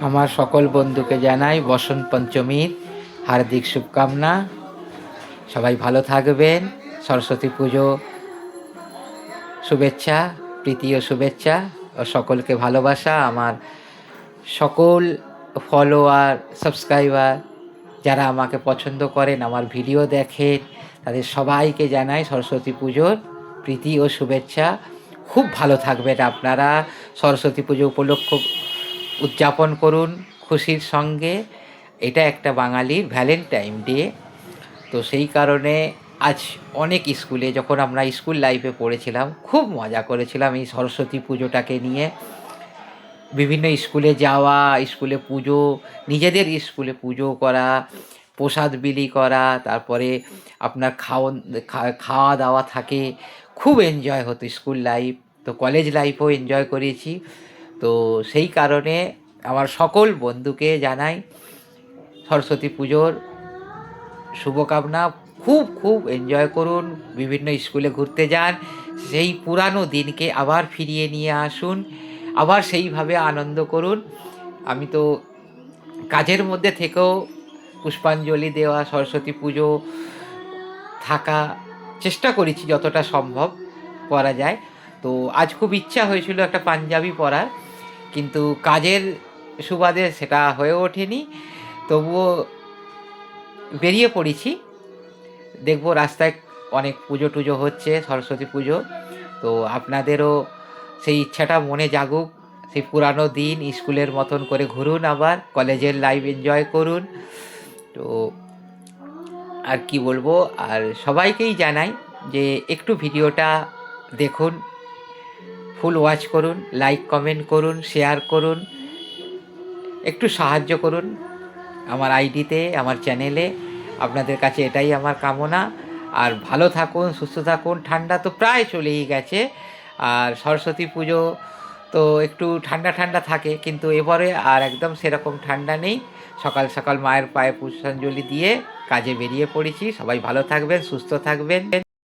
আমার সকল বন্ধুকে জানাই বসন্ত পঞ্চমীর হার্দিক শুভকামনা। সবাই ভালো থাকবেন, সরস্বতী পুজো, শুভেচ্ছা, প্রীতি ও শুভেচ্ছা, ও সকলকে ভালোবাসা। আমার সকল ফলোয়ার সাবস্ক্রাইবার যারা আমাকে পছন্দ করেন, আমার ভিডিও দেখেন, তাদের সবাইকে জানাই সরস্বতী পুজোর প্রীতি ও শুভেচ্ছা। খুব ভালো থাকবেন আপনারা। সরস্বতী পুজো উপলক্ষ উদযাপন করুন খুশির সঙ্গে। এটা একটা বাঙালির ভ্যালেন্টাইন ডে। তো সেই কারণে আজ অনেক স্কুলে যখন আমরা স্কুল লাইফে পড়েছিলাম, খুব মজা করেছিলাম এই সরস্বতী পুজোটাকে নিয়ে। বিভিন্ন স্কুলে যাওয়া, স্কুলে পুজো, নিজেদের স্কুলে পুজো করা, প্রসাদ বিলি করা, তারপরে আপনার খাওয়ন খাওয়া দাওয়া থাকে। খুব এনজয় হতো স্কুল লাইফ তো কলেজ লাইফও এনজয় করেছি। তো সেই কারণে আমার সকল বন্ধুকে জানাই সরস্বতী পুজোর শুভকামনা। খুব খুব এনজয় করুন, বিভিন্ন স্কুলে ঘুরতে যান, সেই পুরানো দিনকে আবার ফিরিয়ে নিয়ে আসুন, আবার সেইভাবে আনন্দ করুন। আমি তো কাজের মধ্যে থেকেও পুষ্পাঞ্জলি দেওয়া, সরস্বতী পুজো থাকা চেষ্টা করেছি যতটা সম্ভব করা যায়। তো আজ খুব ইচ্ছা হয়েছিল একটা পাঞ্জাবি পরার। কিন্তু কাজের সুবাদে সেটা হয়ে ওঠেনি। তবুও বেরিয়ে পড়েছি। দেখব রাস্তায় অনেক পুজো টুজো হচ্ছে, সরস্বতী পুজো। তো আপনাদেরও সেই ইচ্ছাটা মনে জাগুক, সেই পুরানো দিন, স্কুলের মতন করে ঘুরুন আবার, কলেজের লাইফ এনজয় করুন। তো আর কি বলব, আর সবাইকেই জানাই যে একটু ভিডিওটা দেখুন ফুল ওয়াচ করুন, লাইক, কমেন্ট করুন, শেয়ার করুন, একটু সাহায্য করুন আমার আইডিতে, আমার চ্যানেলে। আপনাদের কাছে এটাই আমার কামনা। আর ভালো থাকুন, সুস্থ থাকুন, ঠান্ডা তো প্রায় চলেই গেছে। আর সরস্বতী পুজো তো একটু ঠান্ডা ঠান্ডা থাকে, কিন্তু এবারে আর একদম সেরকম ঠান্ডা নেই। সকাল সকাল মায়ের পায়ে পুষ্পাঞ্জলি দিয়ে কাজে বেরিয়ে পড়েছি। সবাই ভালো থাকবেন, সুস্থ থাকবেন।